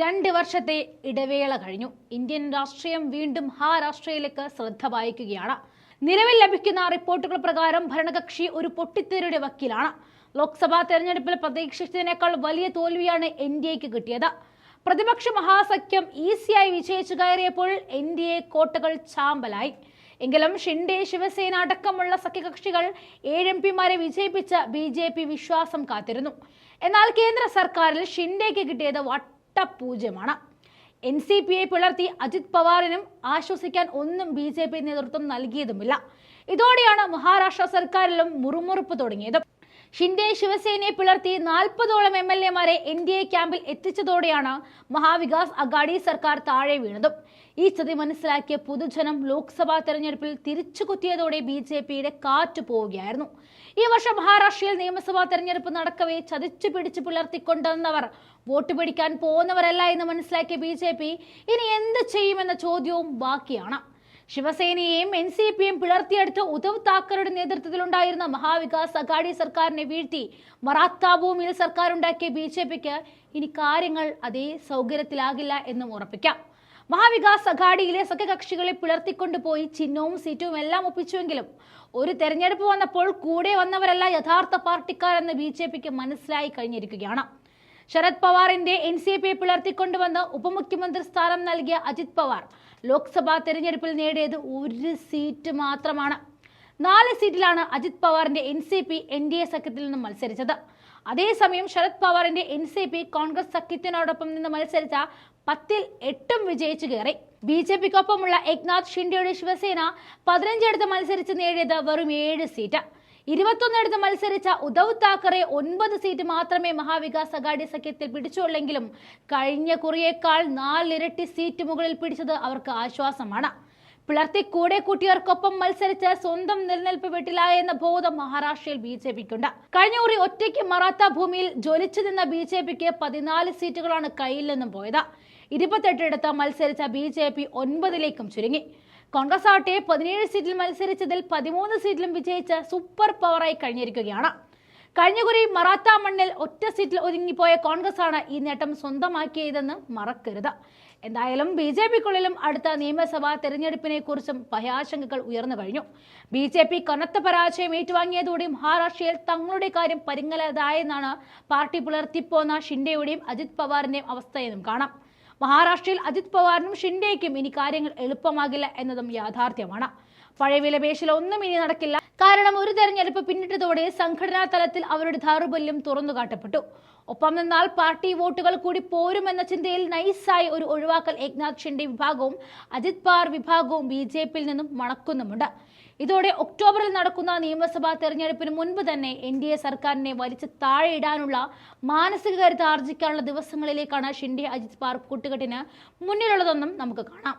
രണ്ട് വർഷത്തെ ഇടവേള കഴിഞ്ഞു. ഇന്ത്യൻ രാഷ്ട്രീയം വീണ്ടും മഹാരാഷ്ട്രയിലേക്ക് ശ്രദ്ധ പായിക്കുകയാണ് നിലവിൽ ലഭിക്കുന്ന റിപ്പോർട്ടുകൾ പ്രകാരം ഭരണകക്ഷി ഒരു പൊട്ടിത്തെറിയുടെ വക്കീലാണ്. ലോക്സഭാ തെരഞ്ഞെടുപ്പിൽ പ്രതീക്ഷിച്ചതിനേക്കാൾ വലിയ തോൽവിയാണ് എൻ ഡി എക്ക് കിട്ടിയത്. പ്രതിപക്ഷ മഹാസഖ്യം ഈസിയായി വിജയിച്ചു കയറിയപ്പോൾ എൻ ഡി എ കോട്ടകൾ ചാമ്പലായി. എങ്കിലും ഷിൻഡെ ശിവസേന അടക്കമുള്ള സഖ്യകക്ഷികൾ ഏഴ് എം പിമാരെ വിജയിപ്പിച്ച ബി ജെ പി വിശ്വാസം കാത്തിരുന്നു. എന്നാൽ കേന്ദ്ര സർക്കാരിൽ ഷിൻഡെക്ക് കിട്ടിയത് വട്ടപൂജ്യമാണ് എൻ സി പിയെ പിളർത്തി അജിത് പവാറിനും ആശ്വസിക്കാൻ ഒന്നും ബി ജെ പി നേതൃത്വം നൽകിയതുമില്ല. ഇതോടെയാണ് മഹാരാഷ്ട്ര സർക്കാരിലും മുറുമുറുപ്പ് തുടങ്ങിയത്. ഷിൻഡെ ശിവസേനയെ പിളർത്തി നാൽപ്പതോളം എം എൽ എമാരെ എൻ ഡി എ ക്യാമ്പിൽ എത്തിച്ചതോടെയാണ് മഹാവികാസ് അഗാഡി സർക്കാർ താഴെ വീണതും. ഈ സ്ഥിതി മനസ്സിലാക്കിയ പൊതുജനം ലോക്സഭാ തെരഞ്ഞെടുപ്പിൽ തിരിച്ചുകുത്തിയതോടെ ബി ജെ പിയുടെ കാറ്റ് പോവുകയായിരുന്നു. ഈ വർഷം മഹാരാഷ്ട്രയിൽ നിയമസഭാ തെരഞ്ഞെടുപ്പ് നടക്കവേ ചതിച്ചു പിടിച്ചു പുലർത്തിക്കൊണ്ടുവന്നവർ വോട്ട് പിടിക്കാൻ പോകുന്നവരല്ല എന്ന് മനസ്സിലാക്കിയ ബി ഇനി എന്ത് ചെയ്യുമെന്ന ചോദ്യവും ബാക്കിയാണ്. ശിവസേനയെയും എൻ സി പിയും പിളർത്തിയെടുത്ത് ഉദ്ധവ് താക്കറുടെ നേതൃത്വത്തിലുണ്ടായിരുന്ന മഹാവികാസ് അഘാടി സർക്കാരിനെ വീഴ്ത്തി മറാത്ത ഭൂമിയിൽ സർക്കാർ ഉണ്ടാക്കിയ ബി ജെ പിക്ക് ഇനി കാര്യങ്ങൾ അതേ സൗകര്യത്തിലാകില്ല എന്നും ഉറപ്പിക്കാം. മഹാവികാസ് അഘാഡിയിലെ സഖ്യകക്ഷികളെ പിളർത്തിക്കൊണ്ടുപോയി ചിഹ്നവും സീറ്റും എല്ലാം ഒപ്പിച്ചുവെങ്കിലും ഒരു തെരഞ്ഞെടുപ്പ് വന്നപ്പോൾ കൂടെ വന്നവരല്ല യഥാർത്ഥ പാർട്ടിക്കാരെന്ന് ബി ജെ പിക്ക് മനസ്സിലായി കഴിഞ്ഞിരിക്കുകയാണ്. ശരത് പവാറിന്റെ എൻ സി പി പിളർത്തിക്കൊണ്ടുവന്ന് ഉപമുഖ്യമന്ത്രി സ്ഥാനം നൽകിയ അജിത് പവാർ ലോക്സഭാ തെരഞ്ഞെടുപ്പിൽ നേടിയത് ഒരു സീറ്റ് മാത്രമാണ്. നാല് സീറ്റിലാണ് Ajit പവാറിന്റെ N C P N D A സഖ്യത്തിൽ നിന്ന് മത്സരിച്ചത്. അതേസമയം ശരത് പവാറിന്റെ എൻ സി പി കോൺഗ്രസ് സഖ്യത്തിനോടൊപ്പം നിന്ന് മത്സരിച്ച പത്തിൽ എട്ടും വിജയിച്ചു കയറി. ബി ജെ പിക്കൊപ്പമുള്ള ഏക്നാഥ് ഷിൻഡെയുടെ ശിവസേന പതിനഞ്ചെടുത്ത് മത്സരിച്ച് നേടിയത് വെറും ഏഴ് സീറ്റ്. ഇരുപത്തൊന്നിടത്ത് മത്സരിച്ച ഉദ്ധവ് താക്കറെ ഒൻപത് സീറ്റ് മാത്രമേ മഹാവികാസ് അഗാഡി സഖ്യത്തിൽ പിടിച്ചുള്ളെങ്കിലും കഴിഞ്ഞ കുറിയേക്കാൾ നാലിരട്ടി സീറ്റ് മുകളിൽ പിടിച്ചത് അവർക്ക് ആശ്വാസമാണ്. പിളർത്തി കൂടെ കൂട്ടിയവർക്കൊപ്പം മത്സരിച്ച് സ്വന്തം നിലനിൽപ്പ് വിട്ടില്ല എന്ന ബോധം മഹാരാഷ്ട്രയിൽ ബി ജെ പിക്കുണ്ട്. കഴിഞ്ഞ കുറി ഒറ്റയ്ക്ക് മറാത്ത ഭൂമിയിൽ ജ്വലിച്ചു നിന്ന ബി ജെ പിക്ക് പതിനാല് സീറ്റുകളാണ് കയ്യിൽ നിന്നും പോയത്. ഇരുപത്തെട്ടിടത്ത് മത്സരിച്ച ബി ജെ പി ഒൻപതിലേക്കും ചുരുങ്ങി. കോൺഗ്രസ് ആട്ടെ പതിനേഴ് സീറ്റിൽ മത്സരിച്ചതിൽ പതിമൂന്ന് സീറ്റിലും വിജയിച്ച് സൂപ്പർ പവറായി കഴിഞ്ഞിരിക്കുകയാണ്. കഴിഞ്ഞ കുറി മറാത്ത മണ്ണിൽ ഒറ്റ സീറ്റിൽ ഒതുങ്ങിപ്പോയ കോൺഗ്രസ് ആണ് ഈ നേട്ടം സ്വന്തമാക്കിയതെന്ന് മറക്കരുത്. എന്തായാലും ബി ജെ പിക്കുള്ളിലും അടുത്ത നിയമസഭാ തെരഞ്ഞെടുപ്പിനെ കുറിച്ചും ഭയാശങ്കകൾ ഉയർന്നു കഴിഞ്ഞു. ബി ജെ പി കനത്ത പരാജയം ഏറ്റുവാങ്ങിയതോടെ മഹാരാഷ്ട്രയിൽ തങ്ങളുടെ കാര്യം പരിങ്ങലതായെന്നാണ് പാർട്ടി പുലർത്തിപ്പോന്ന ഷിൻഡെയുടെയും അജിത് പവാറിന്റെയും അവസ്ഥയെന്നും കാണാം. മഹാരാഷ്ട്രയിൽ അജിത് പവാറിനും ഷിൻഡേക്കും ഇനി കാര്യങ്ങൾ എളുപ്പമാകില്ല എന്നതും യാഥാർത്ഥ്യമാണ്. പഴയ വിലപേശൽ ഒന്നും ഇനി നടക്കില്ല. കാരണം ഒരു തെരഞ്ഞെടുപ്പ് പിന്നിട്ടതോടെ സംഘടനാ തലത്തിൽ അവരുടെ ദൗർബല്യം തുറന്നുകാട്ടപ്പെട്ടു. ഒപ്പം നിന്നാൽ പാർട്ടി വോട്ടുകൾ കൂടി പോരുമെന്ന ചിന്തയിൽ നൈസായി ഒരു ഒഴിവാക്കൽ ഏക്നാഥ് ഷിൻഡെ വിഭാഗവും അജിത് പാർ വിഭാഗവും ബി ജെ പിയിൽ നിന്നും മണക്കുന്നുമുണ്ട്. ഇതോടെ ഒക്ടോബറിൽ നടക്കുന്ന നിയമസഭാ തെരഞ്ഞെടുപ്പിന് മുൻപ് തന്നെ എൻ ഡി എ സർക്കാരിനെ വലിച്ചു താഴെയിടാനുള്ള മാനസിക കരുത്ത് ആർജിക്കാനുള്ള ദിവസങ്ങളിലേക്കാണ് ഷിൻഡെ അജിത് പാർ കൂട്ടുകെട്ടിന് മുന്നിലുള്ളതെന്നും നമുക്ക് കാണാം.